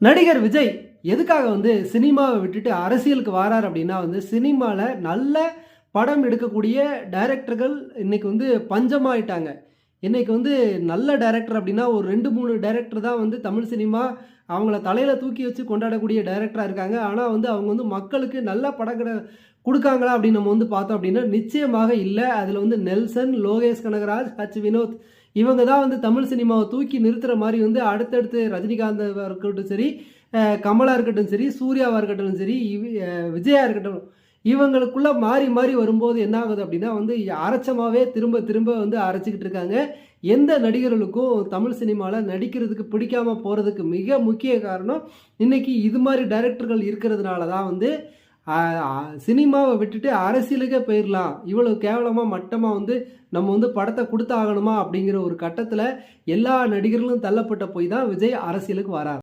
நடிகர் விஜய் எதுக்காக வந்து சினிமாவை விட்டுட்டு அரசியலுக்கு வரார் அப்படின்னா வந்து சினிமாவில் நல்ல படம் எடுக்கக்கூடிய டைரக்டர்கள் இன்றைக்கி வந்து பஞ்சமாயிட்டாங்க. இன்றைக்கி வந்து நல்ல டைரக்டர் அப்படின்னா ஒரு ரெண்டு மூணு டைரக்டர் தான் வந்து தமிழ் சினிமா அவங்கள தலையில் தூக்கி வச்சு கொண்டாடக்கூடிய டைரக்டராக இருக்காங்க. ஆனால் வந்து அவங்க வந்து மக்களுக்கு நல்ல படக்கடை கொடுக்காங்களா அப்படின்னு நம்ம வந்து பார்த்தோம் அப்படின்னா நிச்சயமாக இல்லை. அதில் வந்து நெல்சன் லோகேஷ் கனகராஜ் ஹச் வினோத் இவங்க தான் வந்து தமிழ் சினிமாவை தூக்கி நிறுத்துகிற மாதிரி வந்து அடுத்தடுத்து ரஜினிகாந்த் இருக்கட்டும் சரி கமலாக கமலா இருக்கட்டும் சரி சூர்யாவாக இருக்கட்டும் சரி விஜயா இருக்கட்டும் இவங்களுக்குள்ளே மாறி மாறி வரும்போது என்ன ஆகுது அப்படின்னா வந்து அரைச்சமாகவே திரும்ப திரும்ப வந்து அரைச்சிக்கிட்டு இருக்காங்க. எந்த நடிகர்களுக்கும் தமிழ் சினிமாவில் நடிக்கிறதுக்கு பிடிக்காமல் போகிறதுக்கு மிக முக்கிய காரணம் இன்றைக்கி இது மாதிரி டைரக்டர்கள் இருக்கிறதுனால தான் வந்து சினிமாவை விட்டுட்டு அரசியலுக்கே போயிடலாம் இவ்வளோ கேவலமாக மட்டமாக வந்து நம்ம வந்து படத்தை கொடுத்தாகணுமா அப்படிங்கிற ஒரு கட்டத்தில் எல்லா நடிகர்களும் தள்ளப்பட்ட போய் தான் விஜய் அரசியலுக்கு வரார்.